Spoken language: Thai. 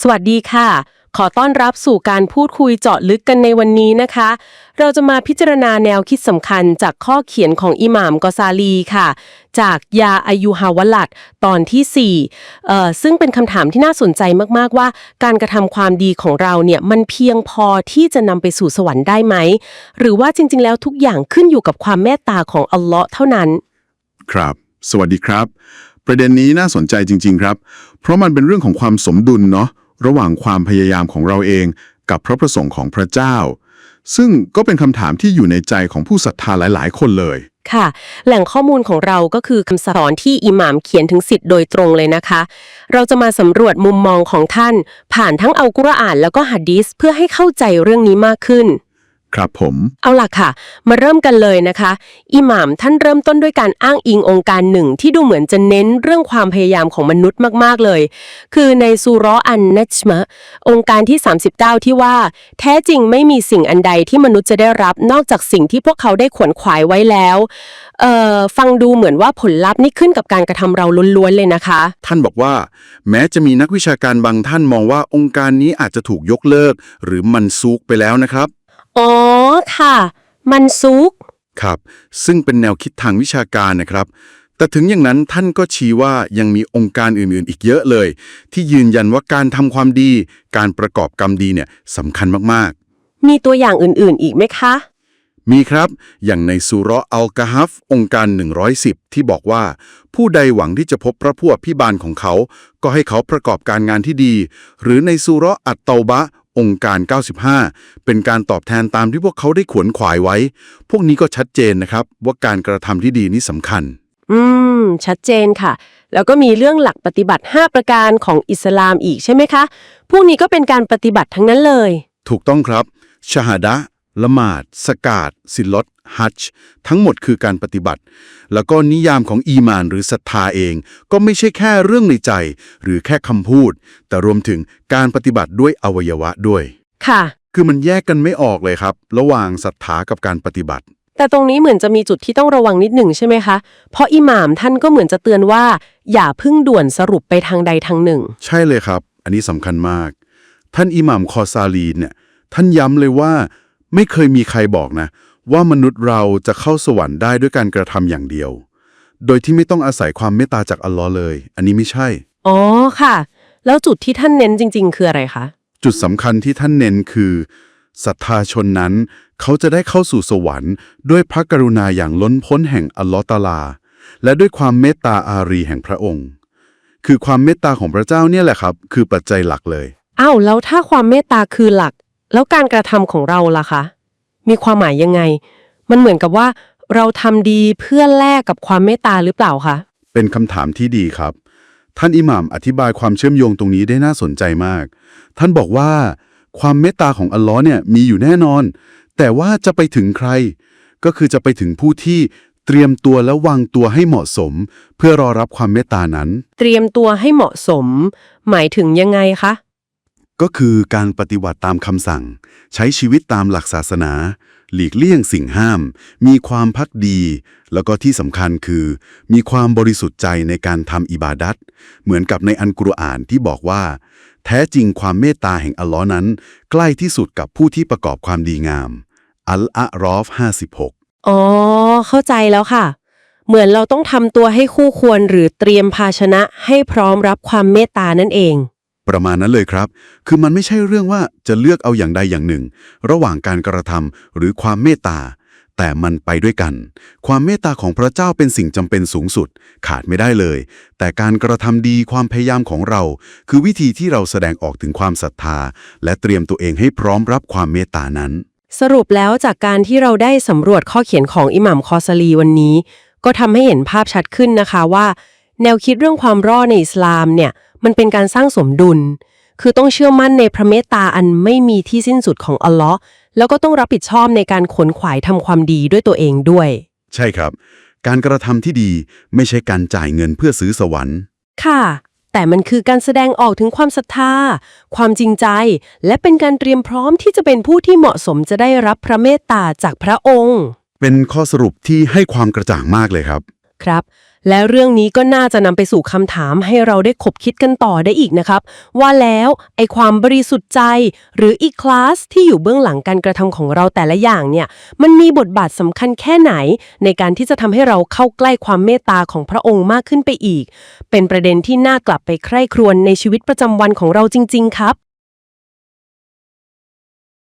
สวัสดีค่ะ ขอต้อนรับสู่การพูดคุยเจาะลึกกันในวันนี้นะคะ เราจะมาพิจารณาแนวคิดสำคัญจากข้อเขียนของอิหม่ามกอซาลีค่ะ จากยาอายุฮาวลัดตอนที่4เอ่อซึ่งเป็นคำถามที่น่าสนใจมากๆว่า การกระทำความดีของเราเนี่ยมันเพียงพอที่จะนำไปสู่สวรรค์ได้ไหม หรือว่าจริงๆ แล้วทุกอย่างขึ้นอยู่กับความเมตตาของอัลเลาะห์เท่านั้น ครับ สวัสดีครับ ประเด็นนี้น่าสนใจจริง ๆ ครับ เพราะมันเป็นเรื่องของความสมดุลเนาะระหว่างความพยายามของเราเอง กับพระประสงค์ของพระเจ้า ซึ่งก็เป็นคำถามที่อยู่ในใจของผู้ศรัทธาหลาย ๆ คนเลย ค่ะ แหล่งข้อมูลของเราก็คือคำสอนที่อิหม่ามเขียนถึงสิทธิ์โดยตรงเลยนะคะ เราจะมาสำรวจมุมมองของท่าน ผ่านทั้งอัลกุรอานแล้วก็หะดีษเพื่อให้เข้าใจเรื่องนี้มากขึ้น ครับผม เอาล่ะค่ะ มาเริ่มกันเลยนะคะ อิหม่ามท่านเริ่มต้นด้วยการอ้างอิงองค์การหนึ่งที่ดูเหมือนจะเน้นเรื่องความพยายามของมนุษย์มาก ๆ เลย คือในซูเราะห์อันนัจมะ องค์การที่ 39 ที่ว่า แท้จริงไม่มีสิ่งอันใดที่มนุษย์จะได้รับนอกจากสิ่งที่พวกเขาได้ขวนขวายไว้แล้วเอ่อฟังดูเหมือนว่าผลลัพธ์นี่ขึ้นกับการกระทำเราล้วนๆเลยนะคะ ท่านบอกว่า แม้จะมีนักวิชาการบางท่านมองว่าองค์การนี้อาจจะถูกยกเลิก หรือมันซุกไปแล้วนะครับ อ๋อค่ะ มันซุก ครับ ซึ่งเป็นแนวคิดทางวิชาการนะครับ แต่ถึงอย่างนั้นท่านก็ชี้ว่ายังมีองค์การอื่นๆ อีกเยอะเลย ที่ยืนยันว่าการทำความดี การประกอบกรรมดีเนี่ยสำคัญมากมีตัวอย่างอื่นๆ อีกไหมคะ ๆ มีครับ อย่างในสุเราะห์อัลกะฮัฟองค์การ 110 ที่บอกว่า ผู้ใดหวังที่จะพบพระผู้อภิบาลของเขา ก็ให้เขาประกอบการงานที่ดี หรือในสุเราะห์อัตเตาบะห์ องค์การ 95 เป็นการตอบแทนตามที่พวกเขาได้ขวนขวายไว้ พวกนี้ก็ชัดเจนนะครับ ว่าการกระทำที่ดีนี้สำคัญ อืม ชัดเจนค่ะ แล้วก็มีเรื่องหลักปฏิบัติ 5 ประการของอิสลามอีกใช่ไหมคะ พวกนี้ก็เป็นการปฏิบัติทั้งนั้นเลย ถูกต้องครับชาฮาดะห์ละหมาดสกาดสิลลด ฮัจจ์ทั้งหมดคือการปฏิบัติ แล้วก็นิยามของอีมานหรือศรัทธาเอง ก็ไม่ใช่แค่เรื่องในใจ หรือแค่คำพูด แต่รวมถึงการปฏิบัติด้วยอวัยวะด้วย ค่ะ คือมันแยกกันไม่ออกเลยครับ ระหว่างศรัทธากับการปฏิบัติ แต่ตรงนี้เหมือนจะมีจุดที่ต้องระวังนิดหนึ่งใช่ไหมคะ เพราะอิหม่ามท่านก็เหมือนจะเตือนว่า อย่าเพึ่งด่วนสรุปไปทางใดทางหนึ่ง ใช่เลยครับ อันนี้สำคัญมาก ท่านอิหม่ามคอซาลีนเนี่ย ท่านย้ำเลยว่า ไม่เคยมีใครบอกนะ ว่ามนุษย์เราจะเข้าสวรรค์ได้ด้วยการกระทำอย่างเดียว โดยที่ไม่ต้องอาศัยความเมตตาจากอัลลอฮ์เลย อันนี้ไม่ใช่ อ๋อค่ะ แล้วจุดที่ท่านเน้นจริง ๆ คืออะไรคะจุดสำคัญที่ท่านเน้นคือศรัทธาชนนั้น เขาจะได้เข้าสู่สวรรค์ ด้วยพระกรุณาอย่างล้นพ้นแห่งอัลลอฮ์ตะอาลา และด้วยความเมตตาอารีแห่งพระองค์ คือความเมตตาของพระเจ้าเนี่ยแหละครับ คือปัจจัยหลักเลย อ้าวแล้วถ้าความเมตตาคือหลัก แล้วการกระทำของเราล่ะคะ มีความหมายยังไง มันเหมือนกับว่าเราทำดีเพื่อแลกกับความเมตตาหรือเปล่าคะ เป็นคำถามที่ดีครับ ท่านอิหม่ามอธิบายความเชื่อมโยงตรงนี้ได้น่าสนใจมาก ท่านบอกว่าความเมตตาของอัลลอฮ์เนี่ยมีอยู่แน่นอน แต่ว่าจะไปถึงใคร ก็คือจะไปถึงผู้ที่เตรียมตัวและวางตัวให้เหมาะสม เพื่อรอรับความเมตตานั้น เตรียมตัวให้เหมาะสม หมายถึงยังไงคะ ก็คือการปฏิบัติตามคำสั่ง ใช้ชีวิตตามหลักศาสนา หลีกเลี่ยงสิ่งห้าม มีความพักดี แล้วก็ที่สำคัญคือ มีความบริสุทธิ์ใจในการทำอิบาดัตเหมือนกับในอันกุรอานที่บอกว่า แท้จริงความเมตตาแห่งอัลลอฮ์นั้น ใกล้ที่สุดกับผู้ที่ประกอบความดีงาม อัลอะรอฟ 56 อ๋อ เข้าใจแล้วค่ะ เหมือนเราต้องทำตัวให้คู่ควรหรือเตรียมภาชนะให้พร้อมรับความเมตตานั่นเอง ประมาณนั้นเลยครับ คือมันไม่ใช่เรื่องว่าจะเลือกเอาอย่างใดอย่างหนึ่ง ระหว่างการกระทำหรือความเมตตา แต่มันไปด้วยกัน ความเมตตาของพระเจ้าเป็นสิ่งจำเป็นสูงสุด ขาดไม่ได้เลย แต่การกระทำดีความพยายามของเรา คือวิธีที่เราแสดงออกถึงความศรัทธา และเตรียมตัวเองให้พร้อมรับความเมตตานั้น สรุปแล้วจากการที่เราได้สำรวจข้อเขียนของอิหม่ามคอซาลีวันนี้ ก็ทำให้เห็นภาพชัดขึ้นนะคะว่า แนวคิดเรื่องความรอดในอิสลามเนี่ย มันเป็นการสร้างสมดุล คือต้องเชื่อมั่นในพระเมตตาอันไม่มีที่สิ้นสุดของอัลลอฮ์แล้วก็ต้องรับผิดชอบในการขนขวายทำความดีด้วยตัวเองด้วย ใช่ครับ การกระทำที่ดีไม่ใช่การจ่ายเงินเพื่อซื้อสวรรค์ ค่ะ แต่มันคือการแสดงออกถึงความศรัทธา ความจริงใจ และเป็นการเตรียมพร้อมที่จะเป็นผู้ที่เหมาะสมจะได้รับพระเมตตาจากพระองค์ เป็นข้อสรุปที่ให้ความกระจ่างมากเลยครับ ครับ และเรื่องนี้ก็น่าจะนำไปสู่คำถามให้เราได้ขบคิดกันต่อได้อีกนะครับ ว่าแล้วไอความบริสุทธิ์ใจ หรืออีคลาสที่อยู่เบื้องหลังการกระทำของเราแต่ละอย่างเนี่ยมันมีบทบาทสำคัญแค่ไหน ในการที่จะทำให้เราเข้าใกล้ความเมตตาของพระองค์มากขึ้นไปอีก เป็นประเด็นที่น่ากลับไปใคร่ครวญในชีวิตประจำวันของเราจริง ๆ ครับ